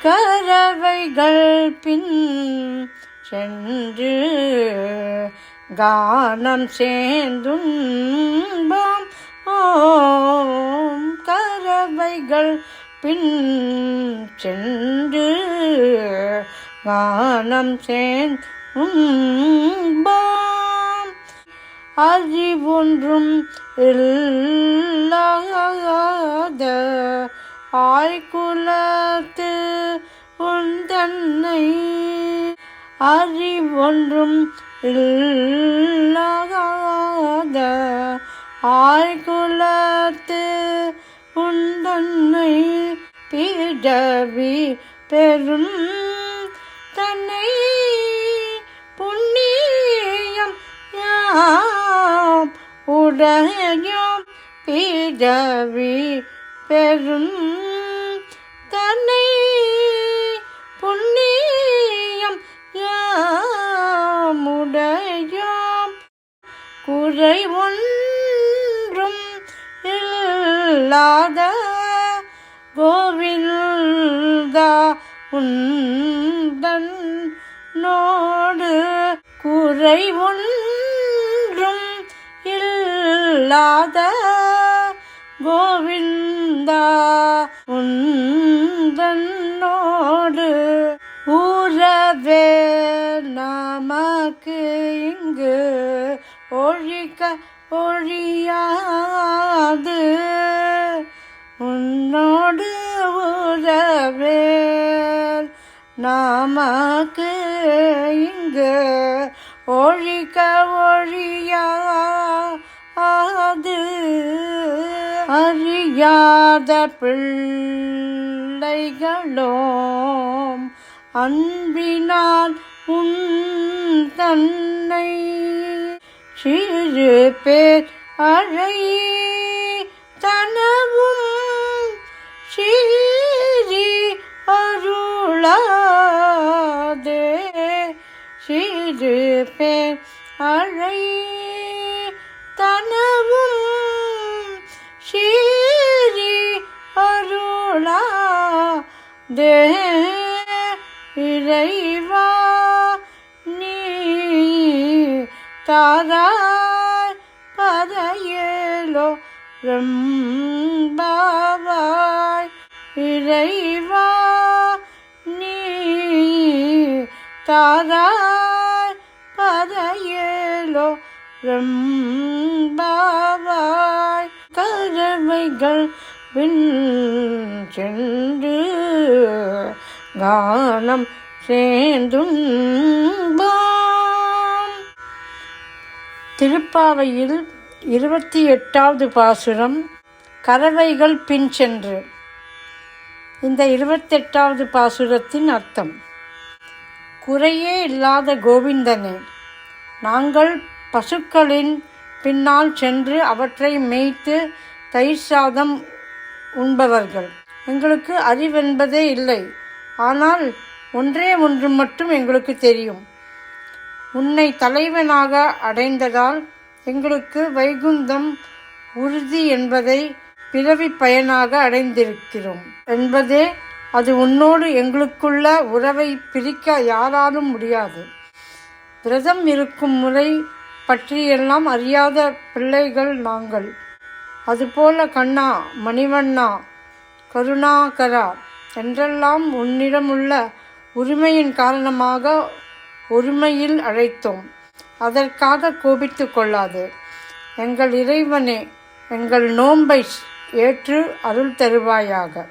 கரவைகள் பின் சென்று கானம் சேர்ந்துன்பம் ஓம் கரவைகள் பின் சென்று கானம் சேர்ந்துன்பம் அறிவொன்றும் இல்லை காத்து உன் தன்னை அறிவொன்றும் இல்லாத ஆய்குலத்து உன் தன்னை பிடவி பெரும் தன்னை புண்ணியம் யாம் உடையும் பிடவி பெரும் தன்னை புண்ணியம் யாமுடையாம் குறை ஒன்றும் இல்லாத கோவிந்தா உந்தன் நோடு குறை ஒன்றும் இல்லாத கோவிந்தா உன் உந்தன்னோடு ஊரவே நமக்கு இங்கு ஒழிக்க ஒழியாது. உன்னோடு உறவே நமக்கு இங்கு ஒழிக்க ஒழியாது. அறியாத பிள் பிள்ளைகளோம் அன்பினால் உன் தன்னை சிறு பேர் அழை தனவும் சீரி அருளாதே. சிறு பேர் இறைவா நீ தாராய் பதையலோ ரம்பாவாய் இறைவா நீ தாராய் பதையலோ ரம்பாவாய் கரவைகள் பின் சென்று கானம் சேர்ந்தும் திருப்பாவையில் இருபத்தி எட்டாவது பாசுரம் கறவைகள் பின் சென்று. இந்த இருபத்தெட்டாவது பாசுரத்தின் அர்த்தம் குறையே இல்லாத கோவிந்தனே நாங்கள் பசுக்களின் பின்னால் சென்று அவற்றை மேய்த்து தயிர் சாதம் உண்பவர்கள். எங்களுக்கு அறிவென்பதே இல்லை. ஆனால் ஒன்றே ஒன்று மட்டும் எங்களுக்கு தெரியும். உன்னை தலைவனாக அடைந்ததால் எங்களுக்கு வைகுந்தம் உறுதி என்பதை பிறவி பயனாக அடைந்திருக்கிறோம். என்பதே அது உன்னோடு எங்களுக்குள்ள உறவை பிரிக்க யாராலும் முடியாது. விரதம் இருக்கும் முறை பற்றியெல்லாம் அறியாத பிள்ளைகள் நாங்கள். அதுபோல கண்ணா மணிவண்ணா கருணாகரா. என்றெல்லாம் உன்னிடமுள்ள உரிமையின் காரணமாக ஒருமையில் அழைத்தோம். அதற்காக கோபித்து கொள்ளாது. எங்கள் இறைவனே எங்கள் நோன்பை ஏற்று அருள் தருவாயாக.